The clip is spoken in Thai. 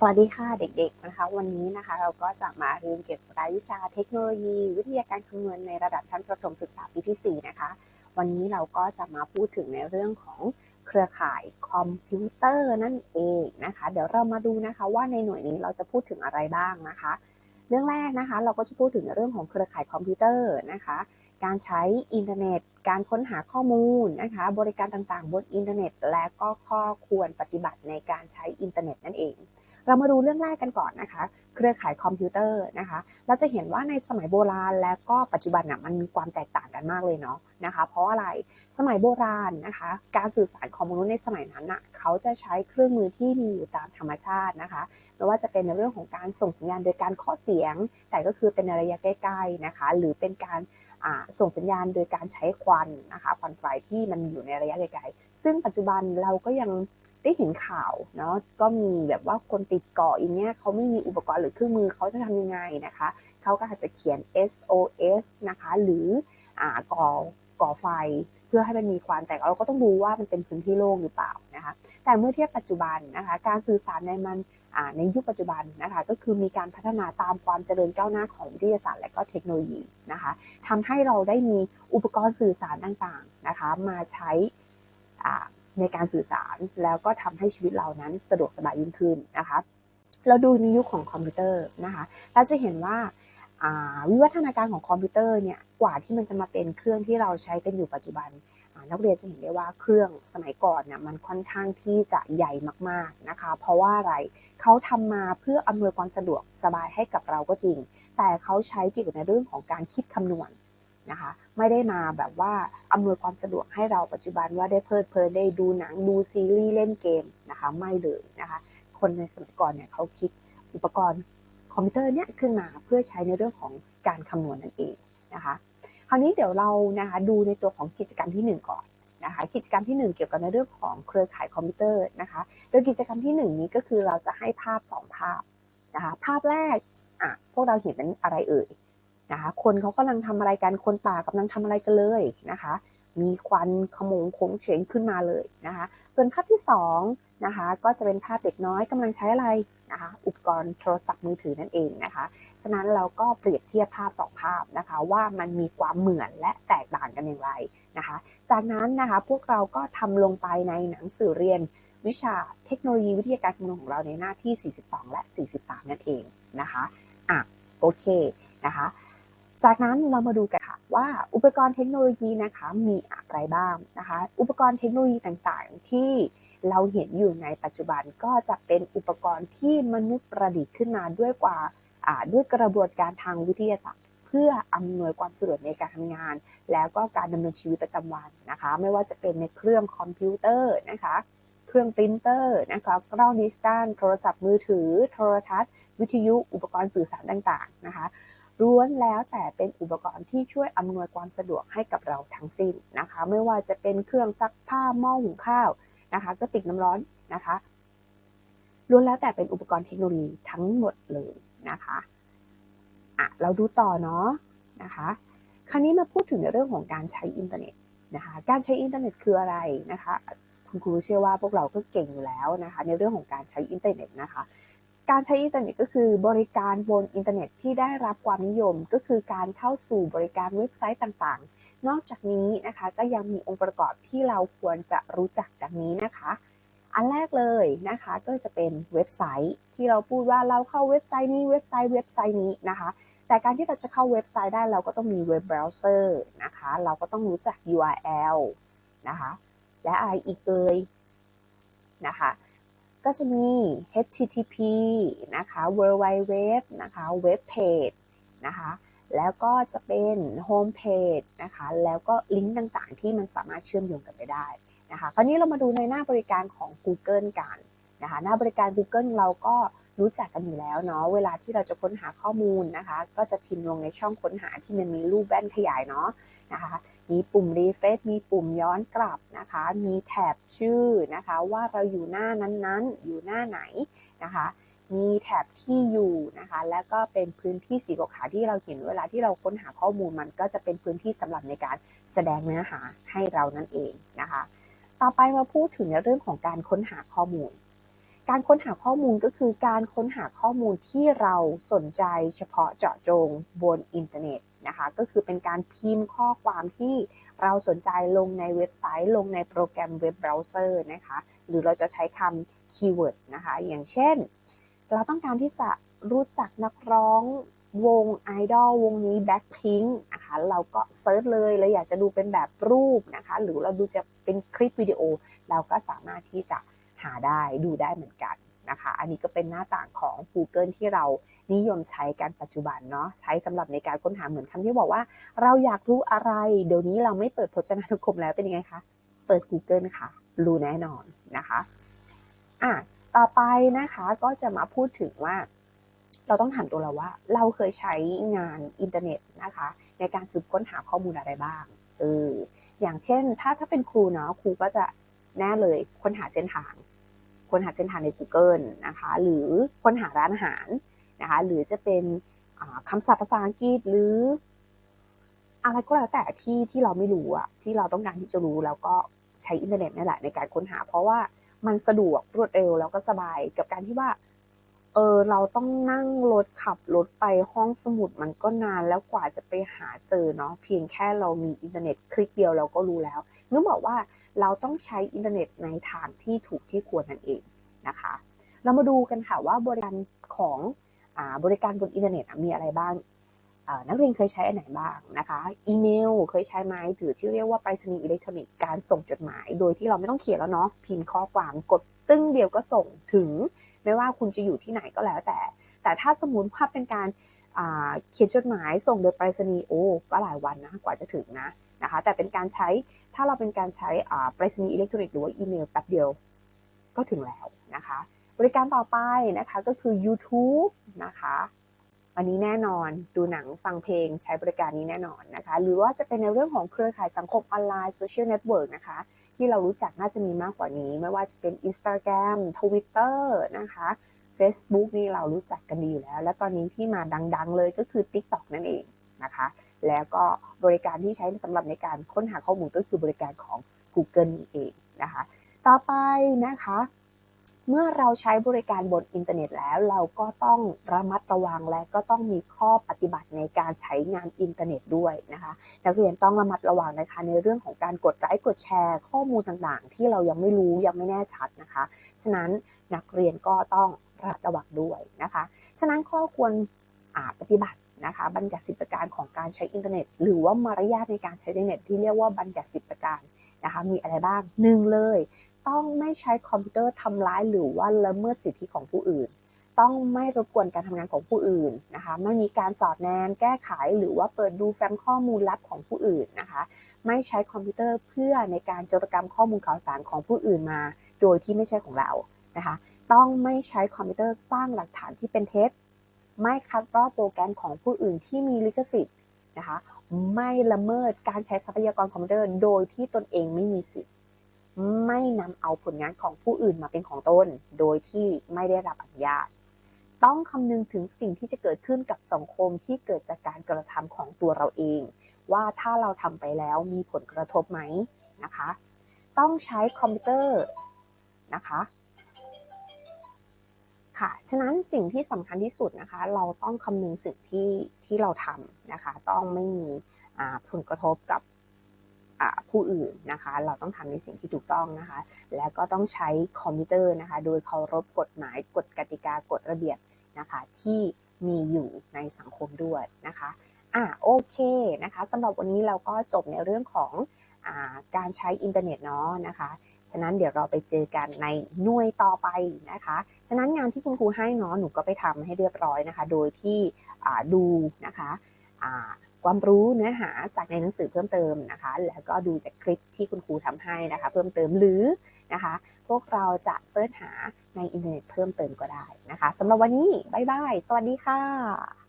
สวัสดีค่ะเด็กๆนะคะ วันนี้นะคะเราก็จะมาเรียนเกี่ยวกับรายวิชาเทคโนโลยี วิทยาการคำนวณในระดับชั้นประถมศึกษาปีที่ 4 นะคะ วันนี้เราก็จะมาพูดถึงในเรื่องของเครือข่ายคอมพิวเตอร์นั่นเองนะคะ เดี๋ยวเรามาดูนะคะว่าในหน่วยนี้เราจะพูดถึงอะไรบ้างนะคะ เรื่องแรกนะคะ เราก็จะพูดถึงเรื่องของเครือข่ายคอมพิวเตอร์นะคะ การใช้อินเทอร์เน็ต การค้นหาข้อมูลนะคะ บริการต่างๆ บนอินเทอร์เน็ต และก็ข้อควรปฏิบัติในการใช้อินเทอร์เน็ตนั่นเอง เรามาดูเรื่องแรกกันก่อนนะคะ เครือข่ายคอมพิวเตอร์นะคะ เราจะเห็นว่าในสมัยโบราณและก็ปัจจุบันน่ะมันมีความแตกต่างกันมากเลยเนาะนะคะ เพราะอะไรสมัยโบราณนะคะ การสื่อสารของมนุษย์ในสมัยนั้นน่ะเขาจะใช้เครื่องมือที่มีอยู่ตามธรรมชาตินะคะไม่ว่าจะเป็นในเรื่องของการส่งสัญญาณโดยการเคาะเสียง แต่ก็คือเป็นในระยะใกล้ๆนะคะ หรือเป็นการส่งสัญญาณโดยการใช้ควันนะคะควันไฟที่มันอยู่ในระยะไกลๆซึ่งปัจจุบันเราก็ยัง ได้เห็นข่าวเนาะก็มีแบบว่าคนติดเกาะอย่างเงี้ยเขาไม่มีอุปกรณ์หรือเครื่องมือเขาจะทำยังไงนะคะเขาก็อาจจะเขียน SOS นะคะ หรืออ่าก่อก่อไฟเพื่อให้มันมีควันแต่เราก็ต้องดูว่ามันเป็นพื้นที่โล่งหรือเปล่านะคะ แต่เมื่อเทียบปัจจุบันนะคะ การสื่อสารในมันในยุคปัจจุบันนะคะก็คือมีการพัฒนาตามความเจริญก้าวหน้าของวิทยาศาสตร์และก็เทคโนโลยีนะคะทำให้เราได้มีอุปกรณ์สื่อสารต่างๆนะคะ มาใช้ ในการสื่อสารแล้วก็ทำให้ชีวิตเรานั้นสะดวกสบายยิ่งขึ้นนะคะ เราดูในยุคของคอมพิวเตอร์นะคะเราจะเห็นว่าวิวัฒนาการของคอมพิวเตอร์เนี่ยกว่าที่มันจะมาเป็นเครื่องที่เราใช้กันอยู่ปัจจุบันนักเรียนจะเห็นได้ว่าเครื่องสมัยก่อนเนี่ยมันค่อนข้างที่จะใหญ่มากๆนะคะ เพราะว่าอะไรเขาทำมาเพื่ออำนวยความสะดวกสบายให้กับเราก็จริง แต่เขาใช้เกี่ยวกับในเรื่องของการคิดคำนวณ นะคะ ไม่ได้มาแบบว่าอำนวยความสะดวกให้เราปัจจุบันว่าได้เพลิดเพลินได้ดูหนังดูซีรีส์เล่นเกมนะคะไม่เลยนะคะคนในสมัยก่อนเนี่ยเขาคิดอุปกรณ์คอมพิวเตอร์เนี่ยขึ้นมาเพื่อใช้ในเรื่องของการคำนวณนั่นเองนะคะคราวนี้เดี๋ยวเรานะคะดูในตัวของกิจกรรมที่ 1 ก่อนนะคะกิจกรรมที่ 1 เกี่ยวกับในเรื่องของเครือข่ายคอมพิวเตอร์นะคะโดยกิจกรรมที่ 1 นี้ก็คือเราจะให้ภาพ 2 ภาพนะคะภาพแรกอะพวกเราเห็นเป็นอะไรเอ่ย นะคะ คนเขากำลังทำอะไรกัน คนป่ากำลังทำอะไรกันเลยนะคะ มีควันขโมงโค้งเฉงขึ้นมาเลยนะคะ ส่วนภาพที่2นะคะ ก็จะเป็นภาพเด็กน้อยกำลังใช้อะไรนะคะ อุปกรณ์โทรศัพท์มือถือนั่นเองนะคะ ฉะนั้นเราก็เปรียบเทียบภาพ 2 ภาพนะคะ ว่ามันมีความเหมือนและแตกต่างกันอย่างไรนะคะ จากนั้นนะคะพวกเราก็ทำลงไปในหนังสือเรียนวิชาเทคโนโลยีวิทยาการคำนวณของเราในหน้าที่ 42 และ 43 นั่นเองนะคะ อะ โอเคนะคะ จากนั้นเรามาดูกันค่ะว่าอุปกรณ์เทคโนโลยีนะคะมีอะไรบ้างนะคะ อุปกรณ์เทคโนโลยีต่างๆ ที่เราเห็นอยู่ในปัจจุบันก็จะเป็นอุปกรณ์ที่มนุษย์ประดิษฐ์ขึ้นมาด้วยกว่าด้วยกระบวนการทางวิทยาศาสตร์ เพื่ออำนวยความสะดวกในการทำงาน แล้วก็การดำเนินชีวิตประจำวันนะคะ ไม่ว่าจะเป็นในเครื่องคอมพิวเตอร์นะคะ เครื่องปรินเตอร์นะคะกล้องดิจิตอลโทรศัพท์มือถือ โทรทัศน์ วิทยุอุปกรณ์สื่อสารต่างๆนะคะ ล้วนแล้วแต่เป็นอุปกรณ์ที่ช่วยอำนวยความสะดวกให้กับเราทั้งสิ้นนะคะ ไม่ว่าจะเป็นเครื่องซักผ้าหม้อหุงข้าวนะคะกระติกน้ำร้อนนะคะล้วนแล้วแต่เป็นอุปกรณ์เทคโนโลยีทั้งหมดเลยนะคะอะเราดูต่อเนาะนะคะ คราวนี้มาพูดถึงในเรื่องของการใช้อินเทอร์เน็ตนะคะ การใช้อินเทอร์เน็ตคืออะไรนะคะ คุณครูเชื่อว่าพวกเราก็เก่งอยู่แล้วนะคะ ในเรื่องของการใช้อินเทอร์เน็ตนะคะ การใช้อินเทอร์เน็ตก็คือบริการบนอินเทอร์เน็ตที่ได้รับความนิยมก็คือการเข้าสู่บริการเว็บไซต์ต่างๆ นอกจากนี้นะคะก็ยังมีองค์ประกอบที่เราควรจะรู้จักดังนี้นะคะ อันแรกเลยนะคะก็จะเป็นเว็บไซต์ ที่เราพูดว่าเราเข้าเว็บไซต์นี้เว็บไซต์เว็บไซต์นี้นะคะ แต่การที่เราจะเข้าเว็บไซต์ได้เราก็ต้องมีเว็บเบราว์เซอร์นะคะเราก็ต้องรู้จัก URL นะคะและอะไรอีกเอ่ยนะคะ ก็จะมี http นะคะ world wide web นะคะ web page นะคะแล้วก็จะเป็น home page นะคะแล้วก็ลิงก์ต่างๆ ที่มันสามารถเชื่อมโยงกันไปได้นะคะคราวนี้เรามาดูในหน้าบริการของ Google กันนะคะหน้าบริการ Google เราก็รู้จักกันอยู่แล้วเนาะเวลาที่เราจะค้นหาข้อมูลนะคะ ก็จะพิมพ์ลงในช่องค้นหาที่มันมีรูปแว่นขยายเนาะนะคะ มีปุ่มรีเฟซมีปุ่มย้อนกลับนะคะ มีแถบชื่อนะคะ ว่าเราอยู่หน้านั้นๆ อยู่หน้าไหนนะคะ มีแถบที่อยู่นะคะ แล้วก็เป็นพื้นที่สีขาวที่เราเห็นเวลาที่เราค้นหาข้อมูลมันก็จะเป็นพื้นที่สำหรับในการแสดงเนื้อหาให้เรานั่นเองนะคะ ต่อไปมาพูดถึงในเรื่องของการค้นหาข้อมูล การค้นหาข้อมูลก็คือการค้นหาข้อมูลที่เราสนใจเฉพาะเจาะจงบนอินเทอร์เน็ต นะคะ ก็คือเป็นการพิมพ์ข้อความที่เราสนใจลงในเว็บไซต์ลงในโปรแกรมเว็บเบราว์เซอร์นะคะ หรือเราจะใช้คำคีย์เวิร์ดนะคะ อย่างเช่น เราต้องการที่จะรู้จักนักร้องวงไอดอลวงนี้ Blackpink นะคะเราก็เซิร์ชเลยเราอยากจะดูเป็นแบบรูปนะคะ หรือเราดูจะเป็นคลิปวิดีโอ เราก็สามารถที่จะหาได้ดูได้เหมือนกันนะคะ อันนี้ก็เป็นหน้าต่างของ Google ที่เรา นิยมใช้กันปัจจุบันเนาะใช้สำหรับในการค้นหาเหมือนคำที่บอกว่า เราอยากรู้อะไร เดี๋ยวนี้เราไม่เปิดพจนานุกรมแล้วเป็นยังไงคะเปิด Google ค่ะรู้แน่นอนนะคะอะต่อไปนะคะก็จะมาพูดถึงว่า เราต้องถามตัวเราว่า เราเคยใช้งานอินเทอร์เน็ตนะคะ ในการสืบค้นหาข้อมูลอะไรบ้างเอออย่างเช่น ถ้าถ้าเป็นครูเนาะครูก็จะแน่เลยค้นหาเส้นทางค้นหาเส้นทางใน Google นะคะ หรือค้นหาร้านอาหาร นะคะหรือจะเป็นคำศัพท์ภาษาอังกฤษหรือ อะไรก็แล้วแต่ที่ที่เราไม่รู้อะที่เราต้องการที่จะรู้แล้วก็ใช้อินเทอร์เน็ตนี่แหละในการค้นหา เพราะว่ามันสะดวกรวดเร็วแล้วก็สบายกับการที่ว่าเออเราต้องนั่งรถขับรถไปห้องสมุดมันก็นานแล้วกว่าจะไปหาเจอเนาะเพียงแค่เรามีอินเทอร์เน็ตคลิกเดียวเราก็รู้แล้วนึกบอกว่าเราต้องใช้อินเทอร์เน็ตในทางที่ถูกที่ควรนั่นเองนะคะ เรามาดูกันค่ะว่าบริการของ บริการบนอินเทอร์เน็ตมีอะไรบ้างนักเรียนเคยใช้อันไหนบ้างนะคะอีเมลเคยใช้ไหมหรือที่เรียกว่าไปรษณีย์อิเล็กทรอนิกส์การส่งจดหมาย โดยที่เราไม่ต้องเขียนแล้วเนาะพิมพ์ข้อความกดตึ้งเดียวก็ส่งถึง ไม่ว่าคุณจะอยู่ที่ไหนก็แล้วแต่ แต่ถ้าสมมติว่าเป็นการเขียนจดหมายส่งโดยไปรษณีย์โอ้ก็หลายวันนะกว่าจะถึงนะนะคะแต่เป็นการใช้ถ้าเราเป็นการใช้ไปรษณีย์อิเล็กทรอนิกส์หรือว่าอีเมลแป๊บเดียวก็ถึงแล้วนะคะ บริการต่อไปนะคะก็คือ YouTube นะคะ อันนี้แน่นอนดูหนังฟังเพลงใช้บริการนี้แน่นอนนะคะ หรือว่าจะเป็นในเรื่องของเครือข่ายสังคมออนไลน์โซเชียลเน็ตเวิร์กนะคะ ที่เรารู้จักน่าจะมีมากกว่านี้ ไม่ว่าจะเป็น Instagram Twitter นะคะ Facebook นี่เรารู้จักกันดีอยู่แล้ว และตอนนี้ที่มาดัง ๆ เลยก็คือ TikTok นั่นเองนะคะ แล้วก็บริการที่ใช้สำหรับในการค้นหาข้อมูลก็คือบริการของ Google เองนะคะ ต่อไปนะคะ เมื่อเราใช้บริการบนอินเทอร์เน็ตแล้ว เราก็ต้องระมัดระวังและก็ต้องมีข้อปฏิบัติในการใช้งานอินเทอร์เน็ตด้วยนะคะนักเรียนต้องระมัดระวังนะคะในเรื่องของการกดไลค์กดแชร์ ข้อมูลต่างๆ ที่เรายังไม่รู้ยังไม่แน่ชัดนะคะ ฉะนั้นนักเรียนก็ต้องระมัดระวังด้วยนะคะ ฉะนั้นข้อควรปฏิบัตินะคะ บัญญัติสิบประการของการใช้อินเทอร์เน็ต หรือว่ามารยาทในการใช้อินเทอร์เน็ตที่เรียกว่าบัญญัติสิบประการนะคะมีอะไรบ้างหนึ่งเลย ต้องไม่ใช้คอมพิวเตอร์ทำร้ายหรือว่าละเมิดสิทธิของผู้อื่น ต้องไม่รบกวนการทำงานของผู้อื่นนะคะ ไม่มีการสอดแนม แก้ไข หรือว่าเปิดดูแฟ้มข้อมูลลับของผู้อื่นนะคะ ไม่ใช้คอมพิวเตอร์เพื่อในการจรกรรมข้อมูลข่าวสารของผู้อื่นมา โดยที่ไม่ใช่ของเรานะคะ ต้องไม่ใช้คอมพิวเตอร์สร้างหลักฐานที่เป็นเท็จ ไม่คัดลอกโปรแกรมของผู้อื่นที่มีลิขสิทธิ์นะคะ ไม่ละเมิดการใช้ทรัพยากรคอมพิวเตอร์ โดยที่ตนเองไม่มีสิทธิ์ ไม่นำเอาผลงานของผู้อื่นมาเป็นของตน โดยที่ไม่ได้รับอนุญาต ต้องคำนึงถึงสิ่งที่จะเกิดขึ้นกับสังคมที่เกิดจากการกระทำของตัวเราเอง ว่าถ้าเราทำไปแล้วมีผลกระทบไหมนะคะ ต้องใช้คอมพิวเตอร์นะคะค่ะ ฉะนั้นสิ่งที่สำคัญที่สุดนะคะ เราต้องคำนึงสิ่งที่ที่เราทำนะคะ ต้องไม่มีผลกระทบกับ ผู้อื่นนะคะ เราต้องทำในสิ่งที่ถูกต้องนะคะ และก็ต้องใช้คอมพิวเตอร์นะคะ โดยเคารพกฎหมายกฎกติกากฎระเบียบนะคะ ที่มีอยู่ในสังคมด้วยนะคะอะโอเคนะคะสำหรับวันนี้เราก็จบในเรื่องของอการใช้อินเทอร์เน็ตเนาะนะคะฉะนั้นเดี๋ยวเราไปเจอกันในหน่วยต่อไปนะคะ ฉะนั้นงานที่คุณครูให้เนาะหนูก็ไปทำให้เรียบร้อยนะคะ โดยที่ดูนะคะ ความรู้เนื้อหาจากในหนังสือเพิ่มเติมนะคะ แล้วก็ดูจากคลิปที่คุณครูทำให้นะคะ เพิ่มเติมหรือนะคะ พวกเราจะเสิร์ชหาในอินเทอร์เน็ตเพิ่มเติมก็ได้นะคะสำหรับวันนี้ บ๊ายบาย สวัสดีค่ะ